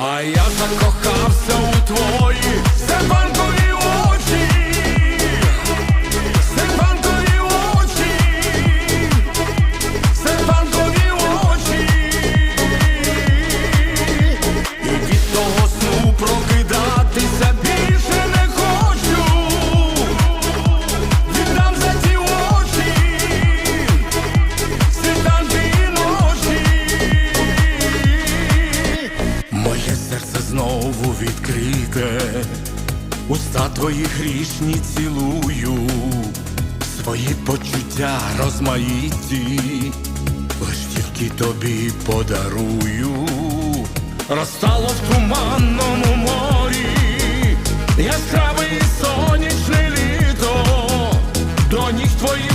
А я закохався відкрите, уста твої грішні цілую, свої почуття розмаїті, лиш тільки тобі подарую, розстало в туманному морі, яскраве і сонячне літо, до ніг твоїх